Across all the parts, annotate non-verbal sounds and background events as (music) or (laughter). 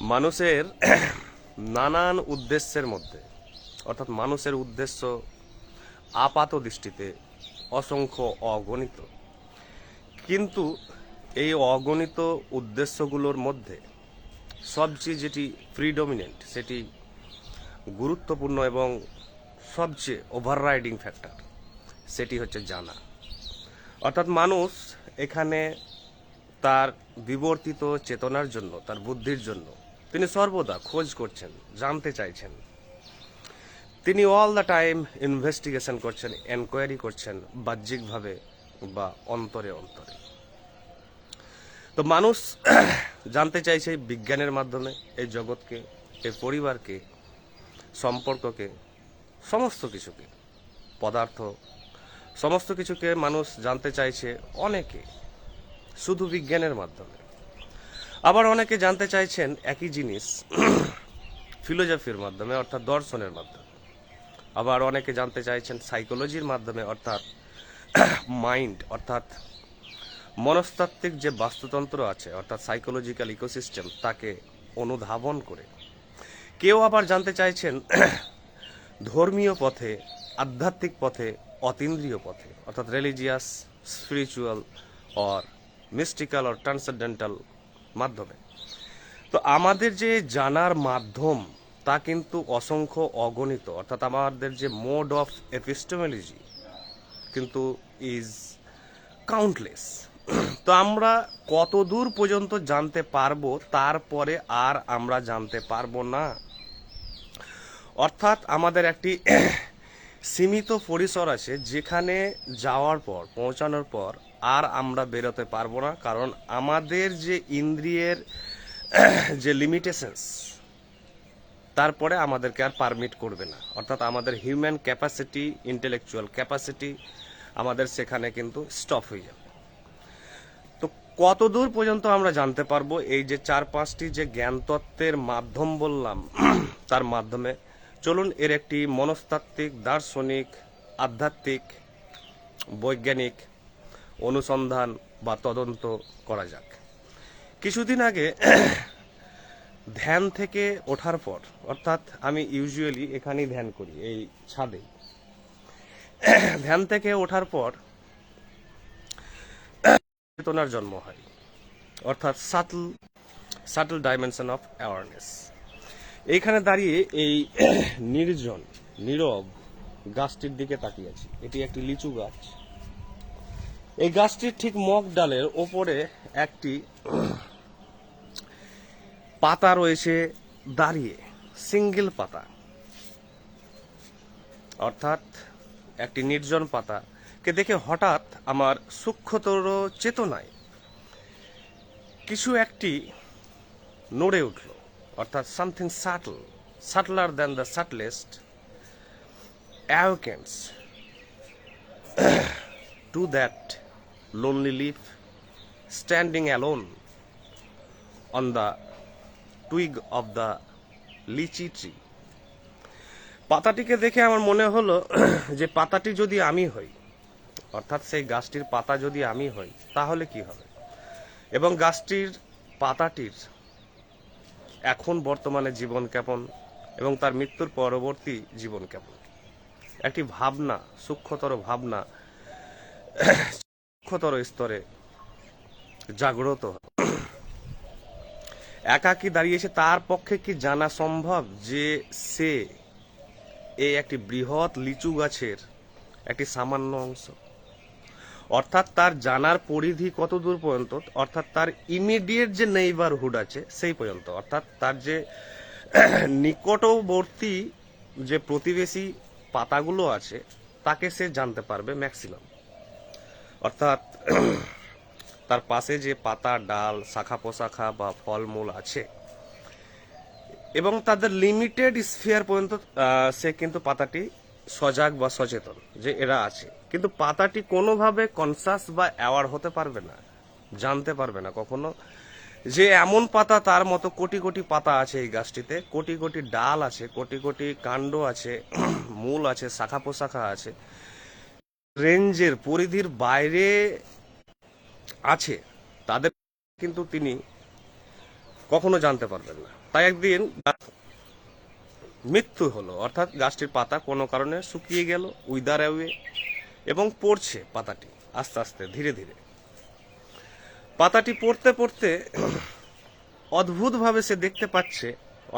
মানুষের নানান উদ্দেশ্যের মধ্যে, অর্থাৎ মানুষের উদ্দেশ্য আপাত দৃষ্টিতে অসংখ্য অগণিত। কিন্তু এই অগণিত উদ্দেশ্যগুলোর মধ্যে সবচেয়ে যেটি প্রিডমিনেন্ট সেটি গুরুত্বপূর্ণ এবং সবচেয়ে ওভাররাইডিং ফ্যাক্টর সেটি হচ্ছে জানা। অর্থাৎ মানুষ এখানে তার বিবর্তিত চেতনার জন্য, তার বুদ্ধির জন্য। তিনি সর্বদা খোঁজ করছেন, জানতে চাইছেন। তিনি অল দ্য টাইম ইনভেস্টিগেশন করছেন এনকোয়ারি করছেন, বাহ্যিকভাবে বা অন্তরে অন্তরে। তো মানুষ জানতে চাইছে বিজ্ঞানের মাধ্যমে, এই জগৎকে, এই পরিবারকে, সম্পর্ককে, সমস্ত কিছুকে, পদার্থ, সমস্ত কিছুকে মানুষ জানতে চাইছে অনেকে। শুধু বিজ্ঞানের মাধ্যমে। আবার অনেকে জানতে চাইছেন একই জিনিস ফিলোজফির মাধ্যমে, অর্থাৎ দর্শনের মাধ্যমে। আবার অনেকে জানতে চাইছেন সাইকোলজির মাধ্যমে, অর্থাৎ মাইন্ড, অর্থাৎ মনস্তাত্ত্বিক যে বাস্তুতন্ত্র আছে, অর্থাৎ সাইকোলজিক্যাল ইকোসিস্টেম, তাকে অনুধাবন করে। কেউ আবার জানতে চাইছেন ধর্মীয় পথে, আধ্যাত্মিক পথে, অতীন্দ্রিয় পথে, অর্থাৎ religious spiritual or mystical or transcendental মাধ্যমে। তো আমাদের যে জানার মাধ্যম, তা কিন্তু অসংখ্য অগণিত। অর্থাৎ আমাদের যে মোড অফ এপিস্টেমোলজি কিন্তু ইজ কাউন্টলেস তো আমরা কত দূর পর্যন্ত জানতে পারব, তারপরে আর আমরা জানতে পারব না। অর্থাৎ আমাদের একটি সীমিত পরিসর আছে, যেখানে যাওয়ার পর, পৌঁছানোর পর আর আমরা বেরোতে পারব না, কারণ আমাদের যে ইন্দ্রিয়ের, (clears throat) যে লিমিটেশনস তারপরে আমাদেরকে আর পারমিট করবে না। অর্থাৎ আমাদের হিউম্যান ক্যাপাসিটি ইন্টেলেকচুয়াল ক্যাপাসিটি আমাদের সেখানে কিন্তু স্টপ হয়ে যাবে। তো কত দূর পর্যন্ত আমরা জানতে পারব? এই যে চার পাঁচটি যে জ্ঞান তত্ত্বের মাধ্যম বললাম, (clears throat) তার মাধ্যমে। চলুন এর একটি মনস্তাত্ত্বিক, দার্শনিক, আধ্যাত্মিক, বৈজ্ঞানিক অনুসন্ধান বা তদন্ত করা যাক। কিছুদিন আগে ধ্যান থেকে ওঠার পর, অর্থাৎ আমি ইউজুয়ালি এখানেই ধ্যান করি, এই ছাদে। ধ্যান থেকে ওঠার পর চেতনার জন্ম হয়, অর্থাৎ subtle subtle dimension of awareness এইখানে দাঁড়িয়ে এই নির্জন, নীরব গাছটির দিকে তাকিয়ে আছি। এটি একটি লিচু গাছ। এই গাছটির ঠিক মগ ডালের ওপরে একটি পাতা রয়েছে দাঁড়িয়ে, সিঙ্গেল পাতা। অর্থাৎ একটি নির্জন পাতা। কে দেখে হঠাৎ আমার সূক্ষ্মতর চেতনায় কিছু একটি নড়ে উঠল। অর্থাৎ something subtle subtler than the subtlest awakens to that lonely leaf standing alone on the twig of the litchi tree পাতাটিকে দেখে আমার মনে হলো (clears throat) যে পাতাটি যদি আমি হই, অর্থাৎ সেই গাছটির পাতা যদি আমি হই, তাহলে কি হবে? এবং গাছটির পাতাটির এখন বর্তমানে জীবন কেমন এবং তার মৃত্যুর পরবর্তী জীবন কেমন? একটি ভাবনা, সূক্ষ্মতর ভাবনা (clears throat) সূক্ষ্মতর স্তরে জাগ্রত। একাকি দাঁড়িয়েছে তার পক্ষে কি জানা সম্ভব যে সে এই একটি বৃহৎ লিচু গাছের একটি সামান্য অংশ? অর্থাৎ তার জানার পরিধি কত দূর পর্যন্ত? অর্থাৎ তার ইমিডিয়েট যে নেইবারহুড আছে, সেই পর্যন্ত। অর্থাৎ তার যে নিকটবর্তী যে প্রতিবেশী পাতাগুলো আছে, তাকে সে জানতে পারবে ম্যাক্সিমাম অর্থাৎ (clears throat) তার পাশে যে পাতা, ডাল শাখা পোশাখা বা ফলমূল আছে, এবং তাদের লিমিটেড স্ফিয়ার পর্যন্ত সে কিন্তু পাতাটি সজাগ বা সচেতন যে এরা আছে। কিন্তু পাতাটি কোনোভাবে কনসাস বা অ্যাওয়ার হতে পারবে না, জানতে পারবে না কখনো যে এমন পাতা তার মতো কোটি কোটি পাতা আছে এই গাছটিতে, কোটি কোটি ডাল আছে, কোটি কোটি কাণ্ড আছে, (clears throat) মূল আছে শাখা পোশাখা আছে রেঞ্জের পরিধির বাইরে আছে, তাদের কিন্তু তিনি কখনো জানতে পারবেন না। তাই একদিন মৃত্যু হলো, অর্থাৎ গাছটির পাতা কোনো কারণে শুকিয়ে গেল, উইদার অ্যাওয়ে, এবং পড়ছে পাতাটি আস্তে আস্তে, ধীরে ধীরে। পাতাটি পড়তে পড়তে অদ্ভুতভাবে সে দেখতে পাচ্ছে,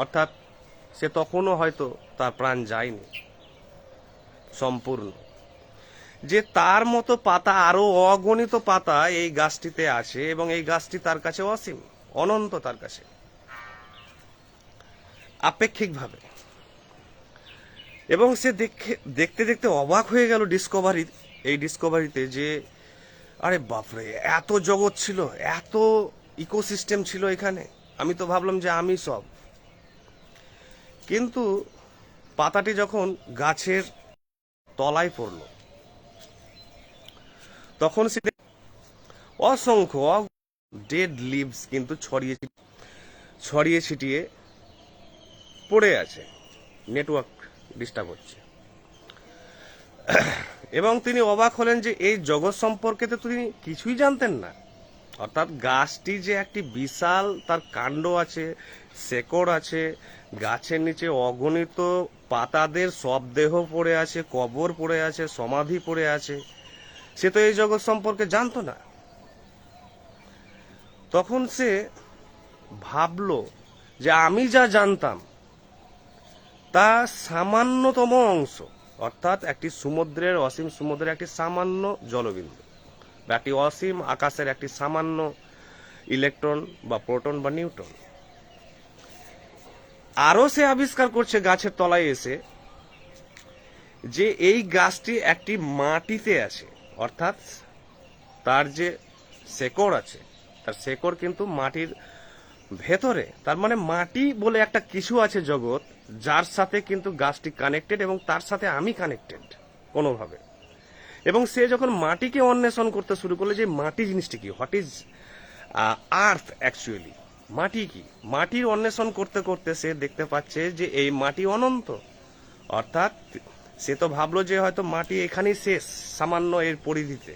অর্থাৎ সে তখনও হয়তো তার প্রাণ যায়নি, সম্পূর্ণ। যে তার মতো পাতা আরও অগণিত পাতা এই গাছটিতে আছে এবং এই গাছটি তার কাছে অসীম, অনন্ত তার কাছে। আপেক্ষিকভাবে। এবং সে দেখে, দেখতে দেখতে অবাক হয়ে গেল ডিসকভারি এই ডিসকভারিতে যে, আরে বাপরে, এত জগৎ ছিল, এত ইকোসিস্টেম ছিল এখানে। আমি তো ভাবলাম যে আমি সব। কিন্তু পাতাটি যখন গাছের তলায় পড়ল তখন সে অসংখ্য ডেড লিভস কিন্তু ছড়িয়ে ছড়িয়ে ছিটিয়ে পড়ে আছে। নেটওয়ার্ক ডিস্টার্ব হচ্ছে। এবং তিনি অবাক হলেন যে এই জগৎ সম্পর্কে তো তিনি কিছুই জানতেন না। অর্থাৎ গাছটি যে একটি বিশাল, তার কাণ্ড আছে, শেকড় আছে, গাছের নিচে অগণিত পাতাদের সব দেহ পড়ে আছে, কবর পড়ে আছে, সমাধি পড়ে আছে। সে তো এই জগৎ সম্পর্কে জানতো না। তখন সে ভাবলো যে আমি যা জানতাম, তা সামান্যতম অংশ, অর্থাৎ একটি সমুদ্রের, অসীম সমুদ্রের একটি সামান্য জলবিন্দু বা একটি অসীম আকাশের একটি সামান্য ইলেকট্রন বা প্রোটন বা নিউট্রন। আরও সে আবিষ্কার করছে গাছের তলায় এসে যে এই গাছটি একটি মাটিতে আছে। অর্থাৎ তার যে শেকড় আছে, তার শেকড় কিন্তু মাটির ভেতরে, তার মানে মাটি বলে একটা কিছু আছে জগৎ, যার সাথে কিন্তু গাছটি কানেক্টেড এবং তার সাথে আমি কানেক্টেড কোনোভাবে। এবং সে যখন মাটিকে অন্বেষণ করতে শুরু করল যে মাটি জিনিসটি কি হোয়াট ইজ আর্থ অ্যাকচুয়ালি মাটি কি? মাটির অন্বেষণ করতে করতে সে দেখতে পাচ্ছে যে এই মাটি অনন্ত, অর্থাৎ সে তো ভাবলো যে হয়তো মাটি এখানেই শেষ, সামান্য এর পরিধিতে।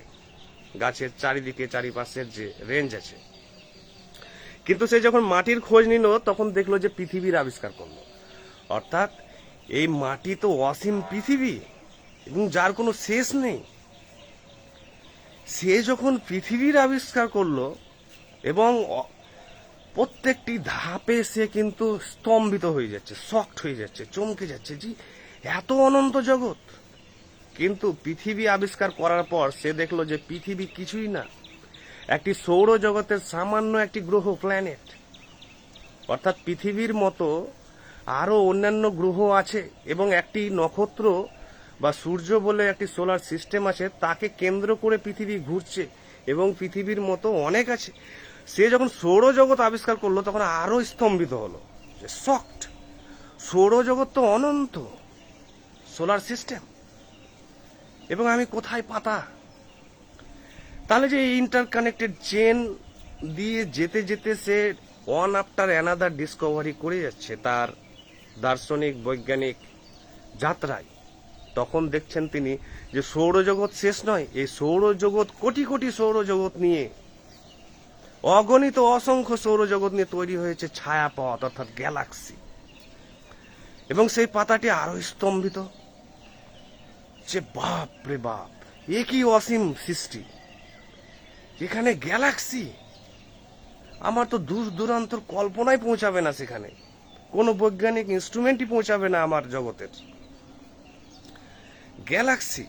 গাছের চারিদিকে, চারিপাশের যে রেঞ্জ আছে। কিন্তু সে যখন মাটির খোঁজ নিল, তখন দেখল যে পৃথিবীর আবিষ্কার করল। অর্থাৎ এই মাটি তো অসীম পৃথিবী, এবং যার কোনো শেষ নেই। সে যখন পৃথিবীর আবিষ্কার করল, এবং প্রত্যেকটি ধাপে সে কিন্তু স্তম্ভিত হয়ে যাচ্ছে শক্ট হয়ে যাচ্ছে, চমকে যাচ্ছে। জি এত অনন্ত জগৎ। কিন্তু পৃথিবী আবিষ্কার করার পর সে দেখল যে পৃথিবী কিছুই না। একটি সৌরজগতের সামান্য একটি গ্রহ প্ল্যানেট অর্থাৎ পৃথিবীর মতো আরও অন্যান্য গ্রহ আছে এবং একটি নক্ষত্র বা সূর্য বলে একটি সোলার সিস্টেম আছে, তাকে কেন্দ্র করে পৃথিবী ঘুরছে এবং পৃথিবীর মতো অনেক আছে। সে যখন সৌরজগৎ আবিষ্কার করল, তখন আরও স্তম্ভিত হলো। শক্ট! সৌরজগৎ তো অনন্ত। সোলার সিস্টেম এবং আমি কোথায় পাতা? তাহলে যে ইন্টার কানেক্টেড চেন দিয়ে যেতে যেতে সে ওয়ান আফটার অ্যানাদার ডিসকভারি করে যাচ্ছে তার দার্শনিক, বৈজ্ঞানিক যাত্রায়। তখন দেখছেন তিনি যে সৌরজগৎ শেষ নয়, এই সৌরজগৎ কোটি কোটি সৌরজগৎ নিয়ে অগণিত অসংখ্য সৌরজগৎ নিয়ে তৈরি হয়েছে ছায়াপথ, অর্থাৎ গ্যালাক্সি এবং সেই পাতাটি আরও স্তম্ভিত। যে বাপ রে বাপ, এ কি অসীম সৃষ্টি? এখানে গ্যালাক্সি আমার তো দূর দূরান্তর কল্পনায় পৌঁছাবে না সেখানে। কোনো বৈজ্ঞানিক ইনস্ট্রুমেন্টই পৌঁছাবে না আমার জগতের। গ্যালাক্সি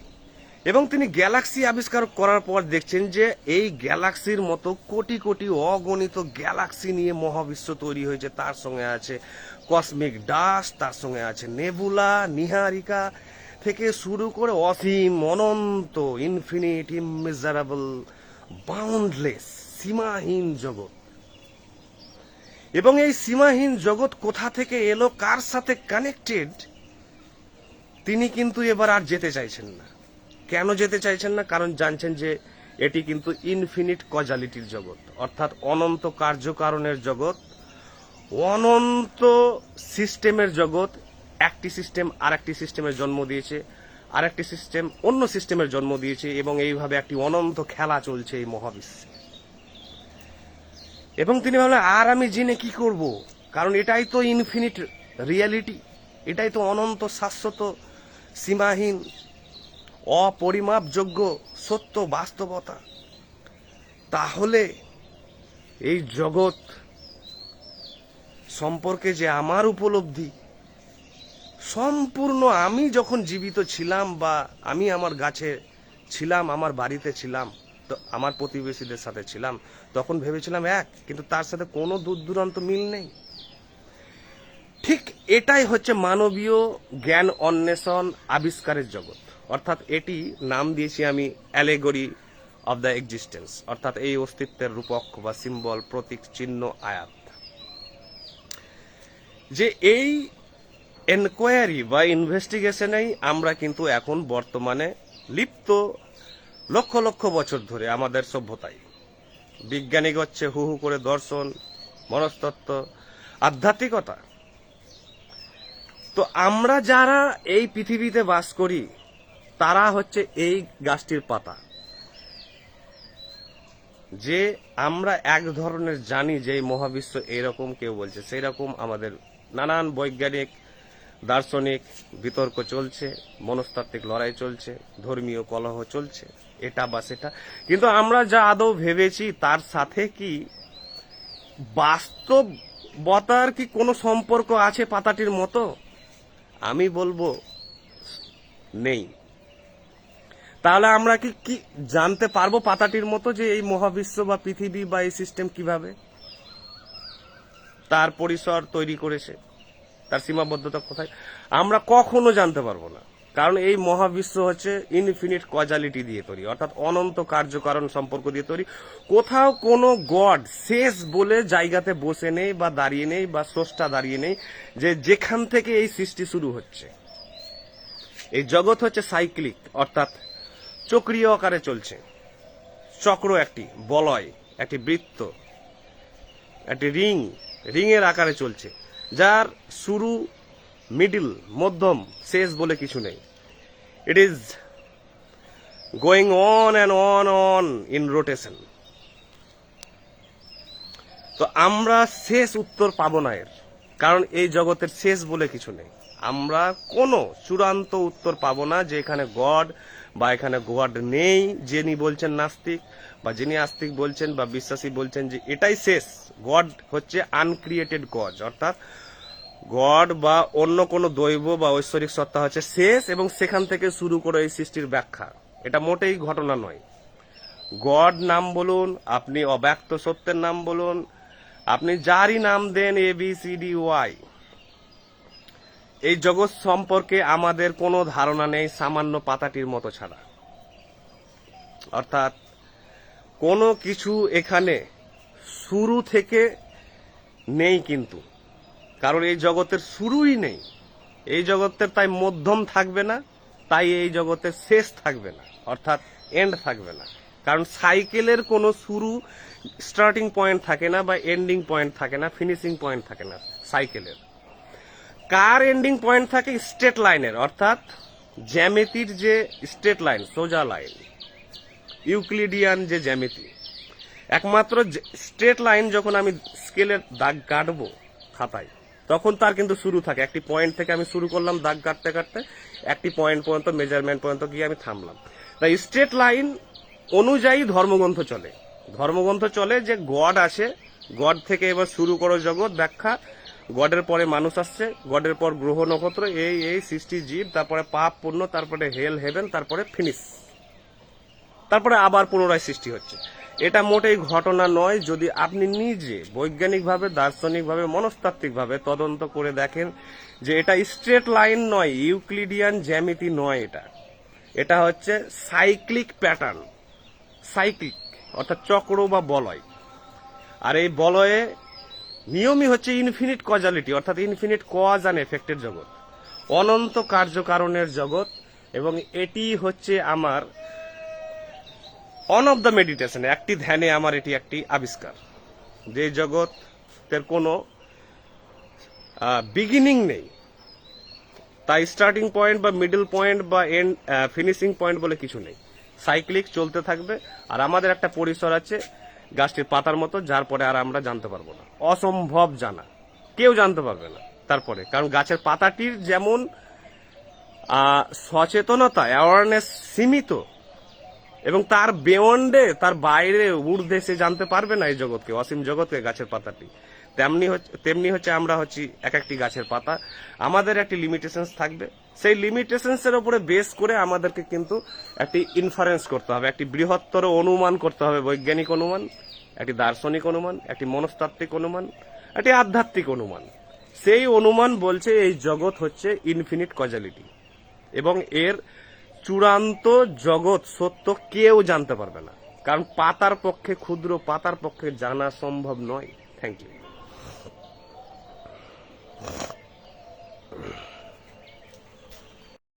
এবং তিনি গ্যালাক্সি আবিষ্কার করার পর দেখছেন যে এই গ্যালাক্সির মতো কোটি কোটি অগণিত গ্যালাক্সি নিয়ে মহাবিশ্ব তৈরি হয়েছে। তার সঙ্গে আছে কসমিক ডাস্ট তার সঙ্গে আছে নেবুলা নিহারিকা থেকে শুরু করে অসীম, অনন্ত ইনফিনিট ইমেজারেবল বাউন্ডলেস সীমাহীন জগৎ। এবং এই সীমাহীন জগৎ কোথা থেকে এলো, কার সাথে কানেক্টেড তিনি কিন্তু এবার আর যেতে চাইছেন না। কেন যেতে চাইছেন না? কারণ জানছেন যে এটি কিন্তু ইনফিনিট কজালিটির জগৎ, অর্থাৎ অনন্ত কার্যকারণের জগৎ, অনন্ত সিস্টেমের জগৎ একটি সিস্টেম আর একটি সিস্টেমের জন্ম দিয়েছে আর একটি সিস্টেম অন্য সিস্টেমের জন্ম দিয়েছে এবং এইভাবে একটি অনন্ত খেলা চলছে এই মহাবিশ্বে। এবং তিনি ভাবলেন, আর আমি জেনে কি করব? কারণ এটাই তো ইনফিনিট রিয়ালিটি এটাই তো অনন্ত শাশ্বত, সীমাহীন, অপরিমাপযোগ্য, সত্য, বাস্তবতা। তাহলে এই জগৎ সম্পর্কে যে আমার উপলব্ধি সম্পূর্ণ আমি যখন জীবিত ছিলাম বা আমি আমার গাছে ছিলাম, আমার বাড়িতে ছিলাম, তো আমার প্রতিবেশীদের সাথে ছিলাম, তখন ভেবেছিলাম এক, কিন্তু তার সাথে কোনো দূর দূরান্ত মিল নেই। ঠিক এটাই হচ্ছে মানবীয় জ্ঞান অন্বেষণ আবিষ্কারের জগৎ। অর্থাৎ এটি নাম দিয়েছি আমি অ্যালেগরি অব দ্য এক্সিস্টেন্স অর্থাৎ এই অস্তিত্বের রূপক বা সিম্বল প্রতীক, চিহ্ন, আয়াত। যে এই এনকোয়ারি বা ইনভেস্টিগেশনেই আমরা কিন্তু এখন বর্তমানে লিপ্ত লক্ষ লক্ষ বছর ধরে আমাদের সভ্যতায়। বিজ্ঞানিক হচ্ছে হু হু করে দর্শন, মনস্তত্ত্ব, আধ্যাত্মিকতা। তো আমরা যারা এই পৃথিবীতে বাস করি, তারা হচ্ছে এই গাছটির পাতা। যে আমরা এক ধরনের জানি যে এই মহাবিশ্ব এরকম কেউ বলছে সেই রকম আমাদের নানান বৈজ্ঞানিক দার্শনিক, বিতর্ক চলছে, মনস্তাত্ত্বিক লড়াই চলছে, ধর্মীয় কলহ চলছে, এটা বা সেটা। কিন্তু আমরা যা আদৌ ভেবেছি, তার সাথে কি বাস্তবতার কি কোনো সম্পর্ক আছে পাতাটির মতো? আমি বলব, নেই। তাহলে আমরা কি কি জানতে পারব পাতাটির মতো যে এই মহাবিশ্ব বা পৃথিবী বা এই সিস্টেম কীভাবে? তার পরিসর তৈরি করেছে। তার সীমাবদ্ধতা কোথায়? আমরা কখনো জানতে পারব না। কারণ এই মহাবিশ্ব হচ্ছে ইনফিনিট কজালিটি দিয়ে তৈরি, অর্থাৎ অনন্ত কার্যকারণ সম্পর্ক দিয়ে তৈরি। কোথাও কোনো গড শেষ বলে জায়গাতে বসে নেই বা দাঁড়িয়ে নেই বা স্রষ্টা দাঁড়িয়ে নেই যে যেখান থেকে এই সৃষ্টি শুরু হচ্ছে। এই জগৎ হচ্ছে সাইক্লিক অর্থাৎ চক্রীয় আকারে চলছে। চক্র একটি, বলয়, একটি বৃত্ত, একটি রিং, রিংয়ের আকারে চলছে। যার শুরু মিডিল মধ্যম, শেষ বলে কিছু নেই। It is going on and on on in rotation তো আমরা শেষ উত্তর পাবো না এর, কারণ এই জগতের শেষ বলে কিছু নেই। আমরা কোনো চূড়ান্ত উত্তর পাবো না যে এখানে গড বা এখানে গড নেই, যিনি বলছেন নাস্তিক বা যিনি আস্তিক বলছেন বা বিশ্বাসী বলছেন যে এটাই শেষ। গড হচ্ছে আনক্রিয়েটেড গজ অর্থাৎ গড বা অন্য কোনো দৈব বা ঐশ্বরিক সত্তা হচ্ছে শেষ এবং সেখান থেকে শুরু করে এই সৃষ্টির ব্যাখ্যা। এটা মোটেই ঘটনা নয়। গড নাম বলুন, আপনি অব্যক্ত সত্যের নাম বলুন, আপনি যারই নাম দেন A B C D Y এই জগৎ সম্পর্কে আমাদের কোনো ধারণা নেই সামান্য পাতাটির মতো ছাড়া। অর্থাৎ কোনো কিছু এখানে শুরু থেকে নেই কিন্তু। কারণ এই জগতের শুরুই নেই। এই জগতের তাই মধ্যম থাকবে না, তাই এই জগতের শেষ থাকবে না, অর্থাৎ এন্ড থাকবে না। কারণ সাইকেলের কোনো শুরু স্টার্টিং পয়েন্ট থাকে না বা এন্ডিং পয়েন্ট থাকে না ফিনিশিং পয়েন্ট থাকে না সাইকেলের। কার এন্ডিং পয়েন্ট থাকে? স্টেট লাইনের অর্থাৎ জ্যামিতির যে স্টেট লাইন সোজা লাইন ইউক্লিডিয়ান যে জ্যামিতি। একমাত্র স্ট্রেট লাইন যখন আমি স্কেলের দাগ কাটবো খাতায় তখন তার কিন্তু শুরু থাকে। একটি পয়েন্ট থেকে আমি শুরু করলাম দাগ কাটতে কাটতে, একটি পয়েন্ট পর্যন্ত মেজারমেন্ট পর্যন্ত গিয়ে আমি থামলাম। তাই স্ট্রেট লাইন অনুযায়ী ধর্মগ্রন্থ চলে। ধর্মগ্রন্থ চলে যে গড আসে, গড থেকে এবার শুরু করো জগৎ ব্যাখ্যা। গডের পরে মানুষ আসছে, গডের পর গ্রহ নক্ষত্র, এই এই, সৃষ্টি, জীব, তারপরে পাপ, পুণ্য, তারপরে হেল হেভেন তারপরে ফিনিশ তারপরে আবার পুনরায় সৃষ্টি হচ্ছে। এটা মোটেই ঘটনা নয়, যদি আপনি নিজে বৈজ্ঞানিকভাবে, দার্শনিকভাবে, মনস্তাত্ত্বিকভাবে তদন্ত করে দেখেন যে এটা স্ট্রেট লাইন নয়, ইউক্লিডিয়ান জ্যামিতি নয় এটা। এটা হচ্ছে সাইক্লিক প্যাটার্ন, সাইক্লিক, অর্থাৎ চক্র বা বলয়। আর এই বলয়ে নিয়মই হচ্ছে ইনফিনিট কজালিটি অর্থাৎ ইনফিনিট কজ অ্যান্ড এফেক্টের জগৎ। অনন্ত কার্যকারণের জগৎ এবং এটি হচ্ছে আমার অন অফ দ্য মেডিটেশন একটি ধ্যানে আমার এটি একটি আবিষ্কার। যে জগতের কোনো বিগিনিং নেই। তাই স্টার্টিং পয়েন্ট বা মিডল পয়েন্ট বা এন্ড ফিনিশিং পয়েন্ট বলে কিছু নেই। সাইক্লিক চলতে থাকবে, আর আমাদের একটা পরিসর আছে গাছটির পাতার মতো, যার পরে আর আমরা জানতে পারব না। অসম্ভব জানা। কেউ জানতে পারবে না তারপরে। কারণ গাছের পাতাটির যেমন সচেতনতা অ্যাওয়ারনেস সীমিত এবং তার বেয়ন্ডে তার বাইরে, ঊর্ধ্বে সে জানতে পারবে না এই জগৎকে, অসীম জগৎকে, গাছের পাতাটি। তেমনি হচ্ছে তেমনি হচ্ছে আমরা হচ্ছি এক একটি গাছের পাতা। আমাদের একটি লিমিটেশনস থাকবে। সেই লিমিটেশনস এর উপরে বেস করে আমাদেরকে কিন্তু একটি ইনফারেন্স করতে হবে, একটি বৃহত্তর অনুমান করতে হবে, বৈজ্ঞানিক অনুমান, একটি দার্শনিক অনুমান, একটি মনস্তাত্ত্বিক অনুমান, একটি আধ্যাত্মিক অনুমান। সেই অনুমান বলছে এই জগৎ হচ্ছে ইনফিনিট কজালিটি এবং এর চূড়ান্ত জগৎ সত্য কেউ জানতে পারবে না। কারণ পাতার পক্ষে ক্ষুদ্র, পাতার পক্ষে জানা সম্ভব নয়। Thank you